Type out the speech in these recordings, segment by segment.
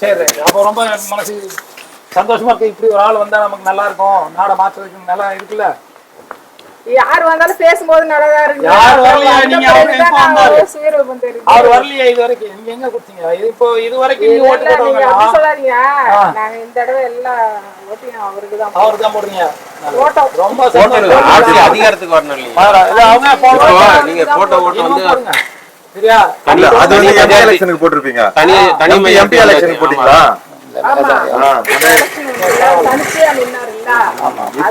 சரி ரைட் அப்போ ரொம்ப மனசு சந்தோஷமா இருக்கு. இப்படி ஒரு ஆள் வந்தா நமக்கு நல்லா இருக்கும் நாடை மாற்றுறதுக்கு நல்லா இருக்குல்ல? யார் வந்தாலும் பேசும்போது நல்லதா இருக்கு. யார் வரலையா? நீங்க அவரு வரலையா இது வரைக்கும்? நீங்க எங்க கொடுத்தீங்க? இது இப்போ இது வரைக்கும் நீங்க ஓட்டு இல்ல, நீங்க சொல்லாதீங்க. இந்த தடவை எல்லா ஓட்டையும் அவருக்கு தான் அவருக்கு தான் போடுறீங்க? ரொம்ப அதிகாரத்துக்கு வரணும் இல்லையா. நீங்க போட்ட ஓட்டு வந்து இல்ல அது வந்து தனி- எம்பி எலெக்ஷனுக்கு போட்டிருப்பீங்க. தனி தனி எம்பி எம்பி எலெக்ஷனுக்கு போட்டீங்களா?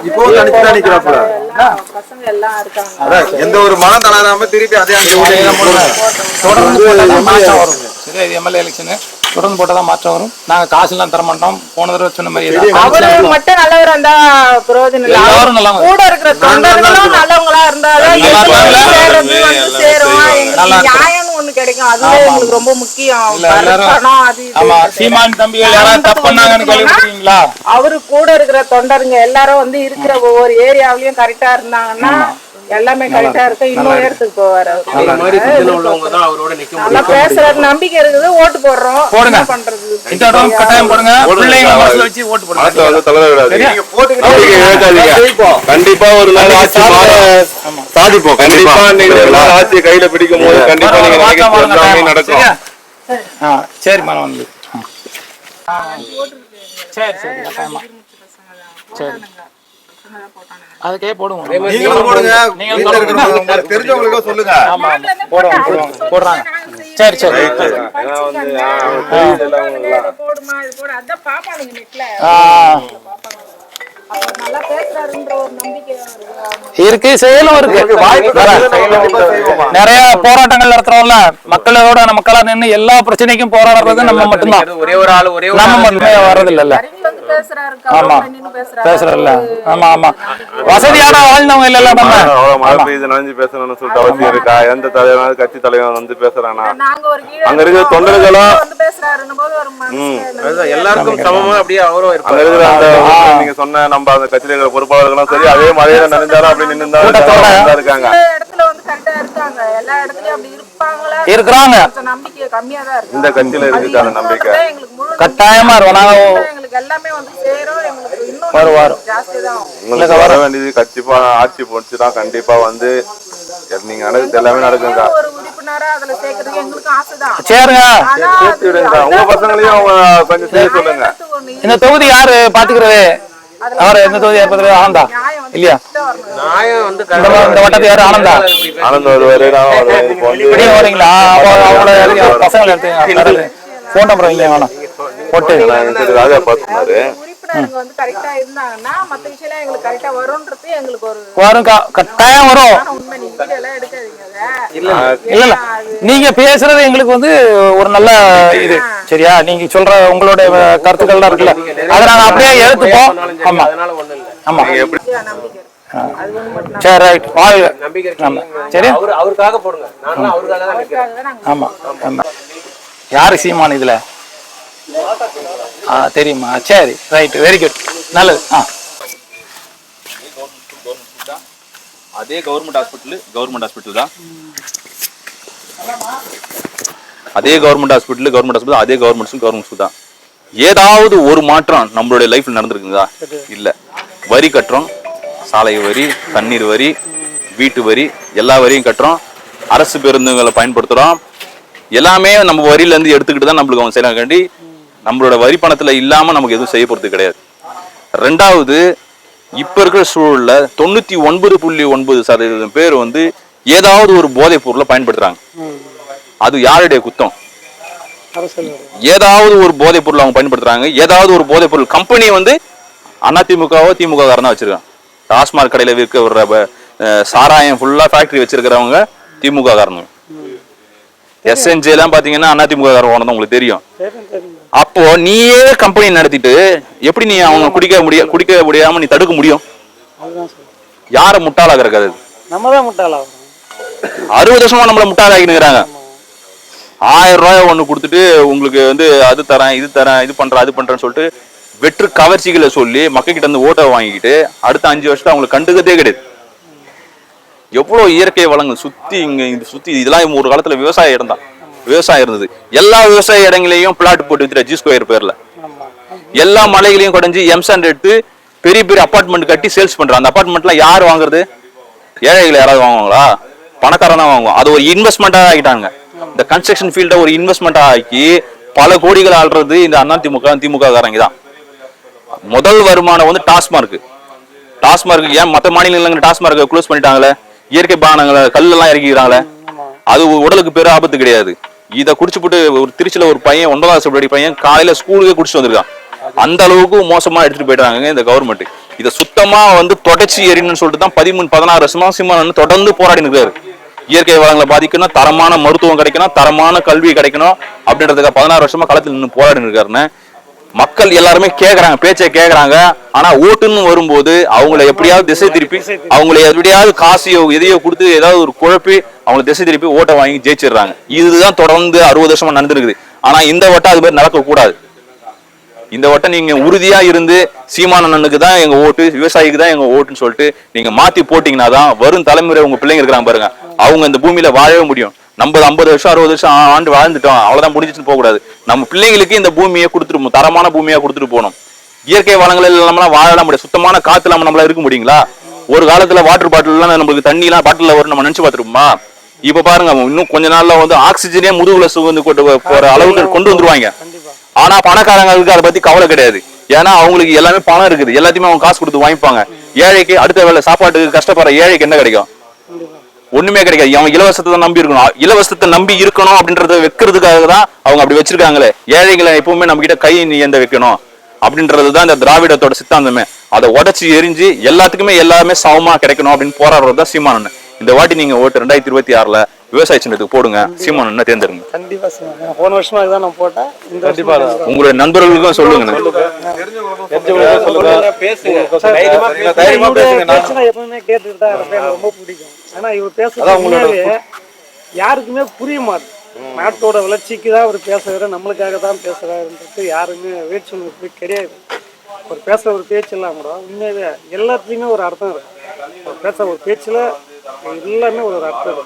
இப்போ தான் நிக்கிறாப்புல. அதான். எந்த ஒரு மனம் தளராம திருப்பி அதே. தொடர்ந்து மாற்றம் வரும். சரியா? இது எம்எல்ஏ எலெக்ஷனு தொடர்ந்து போட்டாதான் மாற்றம் வரும். நாங்க காசுலாம் தர மாட்டோம். போன தடவை சொன்ன மாதிரி அவரு மட்டும் நல்லவர் இருந்தா பிரயோஜனம் இல்ல. எல்லாரும் நல்லவங்க. கூட இருக்கிற தொண்டர்களும் நல்லவங்களா இருந்தாதான் நல்லா கிடைக்கும். அதுவே எங்களுக்கு ரொம்ப முக்கியம். பணம் அது இது. ஆமா சீமான் தம்பிகள் யாராவது தப்பு பண்ணாங்கன்னு கேள்விப்பட்டீங்களா அவரு கூட இருக்கிற தொண்டருங்க எல்லாரும் வந்து இருக்கிற ஒவ்வொரு ஏரியாவிலயும் கரெக்டா இருந்தாங்கன்னா எல்லாமே கரெக்டா இருக்கு. இன்னும் உயரத்துக்கு போவாரு அவரு. இந்த மாதிரி சிந்தனை உள்ளவங்க தான் அவரோட நிக்க நல்லா முடியும். பேசுற நம்பிக்கை இருக்குது. ஓட்டு போடுறோம். போடுங்க. என்ன பண்றது? இந்த இடம் கட்டாயம் போடுங்க. பிள்ளைங்க மனசுல வச்சு ஓட்டு போடுங்க. கண்டிப்பா ஒரு நாள் ஆட்சி சாதிப்போம் கண்டிப்பா. நீங்க நாள் ஆட்சியை கையில பிடிக்கும் போது கண்டிப்பா. நீங்க நினைக்கிறது. நடக்கும். சரி மனம் வந்து. சரி சரி கட்டாயமா. சரி. அதுக்கே போடுவோம். நீங்களும் போடுங்க. இருக்கிறவங்க உங்களுக்கு தெரிஞ்சவங்களுக்கோ சொல்லுங்க. ஆமா போடுவோம் போடுவோம் போடுறாங்க. சரி சரி. இருக்கு செயலும் இருக்கு? நிறைய போராட்டங்கள் நடத்துறோம்ல. மக்களோட மக்களா நின்று எல்லா பிரச்சனைக்கும் போராடுறது நம்ம மட்டும்தான். ஒரே ஒரு ஆள் ஒரே ஒரு நம்ம மட்டுமே வர்றது பேசுறாரு ஆமா. ஆமா ஆமா. வசதியான வாழ்ந்தவங்க நம்ம. மழை பெய்யுது நனைஞ்சு பேசணும்னு சொல்லிட்டு அவசியம் இருக்கா? எந்த தலைவனாவது கட்சி தலைவன் வந்து பேசுறானா? நாங்க ஒரு கீழே அங்க இருக்கிற. தொண்டர்களும் எல்லாருக்கும் சமமா அப்படியே அவரும் அங்க இருப்பாரு இருக்கிற அந்த நீங்க சொன்ன நம்ம அந்த கட்சியில இருக்கிற பொறுப்பாளர்களும் சரி அதே மழையில நனைஞ்சாலும் அப்படி நின்று இருக்காங்க. சில இடத்துல வந்து கரெக்டா இருக்காங்க எல்லா இடத்துலயும் அப்படி இருப்பாங்களா? இருக்கிறாங்க. கொஞ்சம் நம்பிக்கை கம்மியா தான் இருக்கு இந்த கட்சியில இருக்கு அந்த நம்பிக்கை? கட்டாயமா இருக்கும். எங்களுக்கு எல்லாமே வந்து சேரும். எங்களுக்கு இன்னும் வரும், வரும். ஜாஸ்தி தான் உங்களுக்கு வர வேண்டியது கட்சிப்பா ஆட்சி போச்சுதான் கண்டிப்பா வந்து நீங்க நடக்குது எல்லாமே நடக்குங்க. சரிங்க. சேர்த்து விடுங்க உங்க பசங்களையும் அவங்க கொஞ்சம் செய்ய சொல்லுங்க. இந்த தொகுதி யாரு? பாத்துக்கிறது. அவர் எந்த தொகுதி ஏற்படுறது ஆனந்தா? இல்லையா? இந்த வட்டத்து யாரு? ஆனந்தா. ஆனந்த் வருவாரு இப்படியே வரீங்களா அவங்களோட பசங்களை எடுத்துங்க ஃபோன் நம்பர் வைங்க வேணாம். போட்டு. நான் எங்களுக்கு ராஜா பார்த்துனாரு உறுப்பினருங்க வந்து கரெக்டா இருந்தாங்கன்னா மத்த விஷயம் எங்களுக்கு கரெக்டா வரும்ன்றது எங்களுக்கு ஒரு வரும். க- கட்டாயம் வரும். ஆனா உண்மை நீங்க வீடியோ எல்லாம் எடுக்காதீங்க அதை. இல்ல இல்ல. நீங்க பேசுறது எங்களுக்கு வந்து ஒரு நல்ல இது. சரியா? நீங்க சொல்ற உங்களோட கருத்துக்கள்லாம் இருக்குல்ல. அதை நாங்க அப்படியே எடுத்துப்போம். ஆமா. அதனால ஒண்ணும் இல்ல. ஆமா. நம்பிக்கை. சரி ரைட் வாழ்க. ஆமா. சரி. அவருக்காக போடுங்க. ஆமா. ஆமா. யாரு சீமான் இதுல? ஆ தெரியுமா? சரி ரைட் வெரி குட் நல்லது. ஆ. அதே கவர்மெண்ட் ஹாஸ்பிட்டல் கவர்மெண்ட் ஹாஸ்பிட்டல் தான். அதே கவர்மெண்ட் ஹாஸ்பிட்டல் கவர்மெண்ட் ஹாஸ்பிட்டல் அதே கவர்மெண்ட் கவர்மெண்ட் ஸ்கூல் தான். ஏதாவது ஒரு மாற்றம் நம்மளுடைய லைஃப்ல நடந்திருக்குங்களா? இல்ல. வரி கட்டுறோம். சாலை வரி தண்ணீர் வரி வீட்டு வரி எல்லா வரியும் கட்டுறோம். அரசு பேருந்துகளை பயன்படுத்துறோம். எல்லாமே நம்ம வரியில இருந்து எடுத்துக்கிட்டு தான் நம்மளுக்கு அவங்க செய்யலாம் நம்மளோட வரி பணத்துல இல்லாம நமக்கு எதுவும் செய்ய போகிறது கிடையாது. ரெண்டாவது இப்ப இருக்கிற சூழல்ல தொண்ணூத்தி ஒன்பது புள்ளி ஒன்பது சதவீதம் பேர் வந்து ஏதாவது ஒரு போதைப் பொருளை பயன்படுத்துறாங்க. அது யாருடைய குத்தம்? ஏதாவது ஒரு போதைப் பொருள் அவங்க பயன்படுத்துறாங்க. ஏதாவது ஒரு போதைப் பொருள் கம்பெனி வந்து அதிமுகவோ திமுக காரன் தான் வச்சிருக்காங்க டாஸ்மாக் கடையில விற்க விடுற சாராயம் ஃபுல்லா ஃபேக்டரி வச்சிருக்கிறவங்க திமுக காரணம் எஸ்என்ஜி எல்லாம் பாத்தீங்கன்னா அதிமுக காரன் ஓனதான் உங்களுக்கு தெரியும். அப்போ நீயே கம்பெனி நடத்திட்டு எப்படி நீ அவங்க குடிக்க முடிய குடிக்க முடியாம நீ தடுக்க முடியும்? யார முட்டாளாக இருக்காது நம்ம தான் முட்டாளாகும் அறுபது வருஷமா நம்மள முட்டாளாக்கினுங்கிறாங்க ஆயிரம் ரூபாய் ஒண்ணு கொடுத்துட்டு உங்களுக்கு வந்து அது தரேன் இது தரேன் இது பண்றேன் அது பண்றேன்னு சொல்லிட்டு வெற்று கவர்ச்சிகளை சொல்லி மக்கள் கிட்ட இருந்து ஓட்டை வாங்கிக்கிட்டு அடுத்த அஞ்சு வருஷத்தை அவங்களுக்கு கண்டுக்கதே கிடையாது. எவ்வளவு இயற்கை வளங்கள் சுத்தி இங்க இது சுத்தி இதெல்லாம் ஒரு காலத்துல விவசாய இடம் தான். விவசாயம் இருந்தது. எல்லா விவசாய இடங்களையும் பிளாட் போட்டு வித்துற ஜி ஸ்கொயர் பேர்ல. எல்லா மலைகளையும் குறைஞ்சி எம்சாண்ட் எடுத்து பெரிய பெரிய அபார்ட்மெண்ட் கட்டி சேல்ஸ் பண்றாங்க அந்த அப்பார்ட்மெண்ட்ல யார் வாங்குறது? ஏழைகள் யாராவது வாங்குவாங்களா? பணக்காரன் தான் வாங்குவோம் அது ஒரு இன்வெஸ்ட்மெண்டா ஆகிட்டாங்க இந்த கன்ஸ்ட்ரக்ஷன் ஃபீல்ட ஒரு இன்வெஸ்ட்மெண்டா ஆக்கி பல கோடிகள் ஆள்றது இந்த அண்ணா திமுக திமுக காரங்க தான். முதல் வருமானம் வந்து டாஸ்மார்க். டாஸ்மார்க் ஏன் மற்ற மாநிலங்கள் டாஸ்மார்க் க்ளோஸ் பண்ணிட்டாங்களே? இயற்கை பானங்களை கல்லெல்லாம் இறக்கிக்கிறாங்களே? அது உடலுக்கு பெரும் ஆபத்து கிடையாது. இதை குடிச்சு போட்டு ஒரு திருச்சியில் ஒரு பையன் ஒன்பதாம் கிளாஸ் பையன் காலையில் ஸ்கூலுக்கே குடிச்சு வந்திருக்கான். அந்த அளவுக்கு மோசமாக எடுத்துகிட்டு போயிட்டாங்க இந்த கவர்மெண்ட் இதை சுத்தமாக வந்து தொடச்சி எறியணும்னு சொல்லிட்டு தான் பதிமூணு பதினாறு வருஷமா சீமானன் தொடர்ந்து போராடி இருக்காரு இயற்கை வளங்களை பாதிக்கணும் தரமான மருத்துவம் கிடைக்கணும் தரமான கல்வி கிடைக்கணும் அப்படின்றதுக்கு பதினாறு வருஷமா களத்தில் நின்று போராடி இருக்காருன்னு மக்கள் எல்லாருமே கேக்குறாங்க பேச்சை கேக்குறாங்க. ஆனா ஓட்டுன்னு வரும்போது அவங்கள எப்படியாவது திசை திருப்பி அவங்கள எப்படியாவது காசையோ எதையோ கொடுத்து ஏதாவது ஒரு குழப்பி அவங்கள திசை திருப்பி ஓட்டை வாங்கி ஜெயிச்சிடுறாங்க. இதுதான் தொடர்ந்து அறுபது வருஷமா நடந்திருக்குது. ஆனா இந்த வட்டம் அது மாதிரி நடக்க கூடாது இந்த வட்டம் நீங்க உறுதியா இருந்து சீமானண்ணனுக்கு தான் எங்க ஓட்டு விவசாயிக்கு தான் எங்க ஓட்டுன்னு சொல்லிட்டு நீங்க மாத்தி போட்டீங்கன்னா தான் வரும் தலைமுறை உங்க பிள்ளைங்க இருக்கிறாங்க பாருங்க. அவங்க இந்த பூமியில வாழவே முடியும். நம்ம ஐம்பது வருஷம் அறுபது வருஷம் ஆண்டு வாழ்ந்துட்டோம். அவ்வளவுதான் முடிஞ்சுன்னு போக கூடாது நம்ம பிள்ளைங்களுக்கு இந்த பூமியை கொடுத்துட்டு தரமான பூமியா கொடுத்துட்டு போகணும். இயற்கை வளங்கள் இல்லாமலாம் வாழலாம் முடியாது. சுத்தமான காத்து இல்லாம நம்மளால இருக்க முடியுங்களா? ஒரு காலத்துல வாட்டர் பாட்டில் எல்லாம் நம்மளுக்கு தண்ணி எல்லாம் பாட்டில் வரும். நம்ம நினைச்சு பார்த்துருப்போமா? இப்ப பாருங்க இன்னும் கொஞ்ச நாள்ல வந்து ஆக்சிஜனே முதுகுல சுகந்து கொண்டு போற அளவுக்கு கொண்டு வந்துருவாங்க. ஆனா பணக்காரங்களுக்கு அதை பத்தி கவலை கிடையாது. ஏன்னா அவங்களுக்கு எல்லாமே பணம் இருக்குது. எல்லாத்தையுமே அவங்க காசு கொடுத்து வாங்கிப்பாங்க. ஏழைக்கு அடுத்த வேலை சாப்பாட்டுக்கு கஷ்டப்படுற ஏழைக்கு என்ன கிடைக்கும்? ஒண்ணுமே கிடைக்காது. அவன் இலவசத்தை தான் நம்பி இருக்கணும். இலவசத்தை நம்பி இருக்கணும் அப்படின்றத வைக்கிறதுக்காக தான் அவங்க அப்படி வச்சிருக்காங்களே. ஏழைகளை எப்பவுமே நம்ம கிட்ட கை நீ வைக்கணும். அப்படின்றது தான் இந்த திராவிடத்தோட சித்தாந்தமே. அதை உடைச்சு எரிஞ்சு எல்லாத்துக்குமே எல்லாமே சமமா கிடைக்கணும் அப்படின்னு போராடுறது தான் சீமானன் இந்த வாட்டி நீங்க ஓட்டு ரெண்டாயிரத்தி இருபத்தி ஆறுல விவசாய சின்னத்துக்கு போடுங்க. சீமானன் தேர்ந்தெடுங்க? கண்டிப்பா போன வருஷமா தான் நான் போட்டேன். இந்த கண்டிப்பா. உங்களுடைய நண்பர்களுக்கும் சொல்லுங்க. ரொம்ப பிடிக்கும். ஆனா இவர் பேசுறது யாருக்குமே புரிய மாட்டேன் நாட்டோட வளர்ச்சிக்கு தான் அவர் பேசுறாரு. நம்மளுக்காக தான் பேசுறாருன்றது யாருமே வேற்றுமை கிடையாது. ஒரு பேசுற ஒரு பேச்சு எல்லாம் கூட உண்மையாவே எல்லாத்துலயுமே ஒரு அர்த்தம் இருக்கு. அவர் பேசுற ஒரு பேச்சுல எல்லாமே ஒரு அர்த்தம்.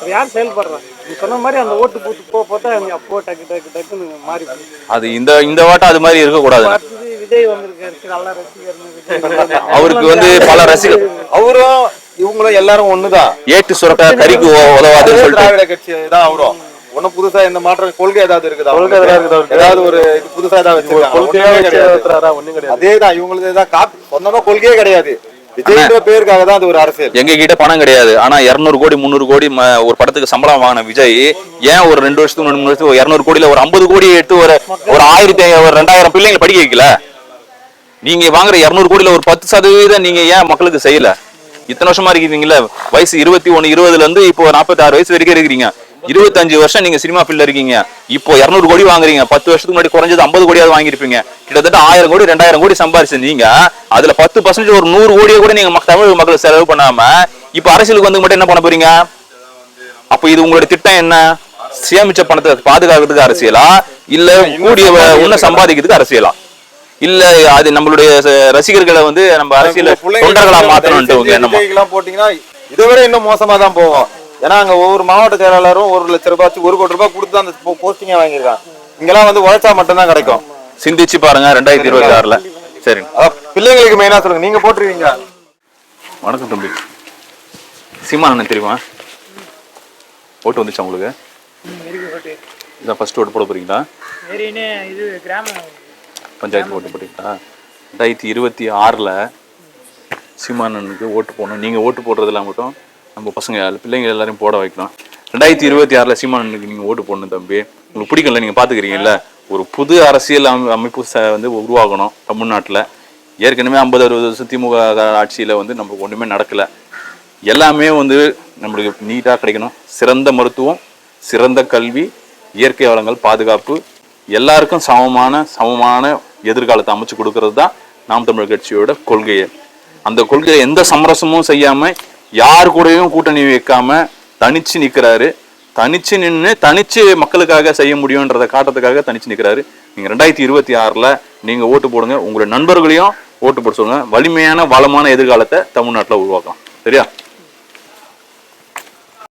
அது யார் செயல்படுறா? நீ சொன்ன மாதிரி அந்த ஓட்டு போட்டு போக நீ அப்போ டக்கு டக்கு டக்குன்னு மாறி அது இந்த இந்த வாட்டம் அது மாதிரி இருக்கக்கூடாது. அடுத்தது விஜய் வந்திருக்காரு. நல்ல ரசிகர்னு விஜய் அவருக்கு வந்து பல ரசிகர் அவரும் இவங்களும் எல்லாரும் ஒண்ணுதான். ஏட்டு சுரக்க கறிக்கு உதவாதுன்னு சொல்லிட்டு. திராவிட கட்சி தான் அவரும் ஒண்ணும் புதுசா இந்த மாற்றம் கொள்கை ஏதாவது இருக்குதா? அவங்களுக்கு? ஏதாவது ஒரு இது புதுசா ஏதாவது வச்சிருக்காங்க ஒண்ணுமே கிடையாது. அதேதான் இவங்களுக்கு தான் காப்பி சொந்தமா கொள்கையே கிடையாது. விஜய்ன்ற பேருக்காக தான் அது ஒரு அரசியல். எங்க கிட்ட பணம் கிடையாது. ஆனா 200 கோடி முந்நூறு கோடி ஒரு படத்துக்கு சம்பளம் வாங்கின விஜய் ஏன் ஒரு ரெண்டு வருஷத்துக்கு மூணு வருஷத்துக்கு இருநூறு கோடியில ஒரு ஐம்பது கோடி எடுத்து ஒரு ஒரு ஆயிரத்தி ஒரு ரெண்டாயிரம் பிள்ளைங்களை படிக்க வைக்கல? நீங்க வாங்குற இருநூறு கோடியில ஒரு பத்து சதவீதம் நீங்க ஏன் மக்களுக்கு செய்யல? இத்தனை வருஷமா இருக்கீங்களா வயசு இருபத்தி ஒண்ணு இருபதுல இருந்து இப்போ நாற்பத்தி ஆறு வயசு வரைக்கும் இருக்கிறீங்க. இருபத்தஞ்சு வருஷம் நீங்க சினிமா ஃபீல்ட்ல இருக்கீங்க. இப்போ இருநூறு கோடி வாங்குறீங்க. பத்து வருஷத்துக்கு முன்னாடி குறைஞ்சது ஐம்பது கோடியாவது வாங்கியிருப்பீங்க. கிட்டத்தட்ட ஆயிரம் கோடி ரெண்டாயிரம் கோடி சம்பாரிச்சு நீங்க அதுல பத்து பர்சன்டேஜ் ஒரு நூறு கோடியை கூட நீங்க தமிழ் மக்களுக்கு செலவு பண்ணாம இப்போ அரசியலுக்கு வந்து மட்டும் என்ன பண்ண போறீங்க? அப்ப இது உங்களுடைய திட்டம் என்ன? சேமிச்ச பணத்தை பாதுகாக்கிறதுக்கு அரசியலா? இல்ல கூடிய உன்ன சம்பாதிக்கிறதுக்கு அரசியலா? இல்ல அது நம்மளுடைய ரசிகர்களை வந்து நம்ம அரசியல தொண்டர்களா விஜய்க்கெல்லாம் போட்டீங்கன்னா இதை விட இன்னும் மோசமா தான் போகும். ஏன்னா அங்க ஒவ்வொரு மாவட்ட செயலாளரும் ஒரு லட்ச ரூபாய் ஒரு கோடி ரூபாய் கொடுத்து அந்த போஸ்டிங்க வாங்கியிருக்காங்க. இங்கெல்லாம் வந்து உழைச்சா மட்டும்தான் கிடைக்கும். சிந்திச்சு பாருங்க ரெண்டாயிரத்தி இருபத்தி ஆறுல சரி பிள்ளைங்களுக்கு மெயினா சொல்லுங்க. நீங்க போட்டுருவீங்க வணக்கம் தம்பி. சீமானண்ணன் தெரியுமா? ஓட்டு வந்துச்சா உங்களுக்கு? இதான் ஃபர்ஸ்ட் ஓட்டு போட போறீங்களா? இது கிராமம் பஞ்சாயத்து ஓட்டு போட்டீங்களா? ரெண்டாயிரத்தி இருபத்தி ஆறில் சீமானனுக்கு ஓட்டு போடணும். நீங்கள் ஓட்டு போடுறதுல மட்டும் நம்ம பசங்க பிள்ளைங்க எல்லாரையும் போட வைக்கணும் ரெண்டாயிரத்தி இருபத்தி ஆறில் சீமானனுக்கு நீங்கள் ஓட்டு போடணும் தம்பி. உங்களுக்கு பிடிக்கல நீங்கள் பார்த்துக்கிறீங்கல்ல ஒரு புது அரசியல் அமை- அமைப்பு ச- வந்து உருவாகணும் தமிழ்நாட்டில். ஏற்கனவே ஐம்பது அறுபது வருஷம் திமுக ஆட்சியில் வந்து நமக்கு ஒன்றுமே நடக்கலை. எல்லாமே வந்து நம்மளுக்கு நீட்டாக கிடைக்கணும். சிறந்த மருத்துவம் சிறந்த கல்வி இயற்கை வளங்கள் பாதுகாப்பு எல்லாருக்கும் சமமான சமமான எதிர்காலத்தை அமைச்சு கொடுக்கறது தான் நாம் தமிழ் கட்சியோட கொள்கையை. அந்த கொள்கையை எந்த சமரசமும் செய்யாமல் யார் கூடயும் கூட்டணி வைக்காம தனிச்சு நிற்கிறாரு தனிச்சு நின்று தனிச்சு மக்களுக்காக செய்ய முடியுன்றதை காட்டுறதுக்காக தனிச்சு நிற்கிறாரு நீங்க ரெண்டாயிரத்தி இருபத்தி ஆறுல நீங்க ஓட்டு போடுங்க. உங்களுடைய நண்பர்களையும் ஓட்டு போட சொல்லுங்க. வலிமையான வளமான எதிர்காலத்தை தமிழ்நாட்டில் உருவாக்கலாம். சரியா?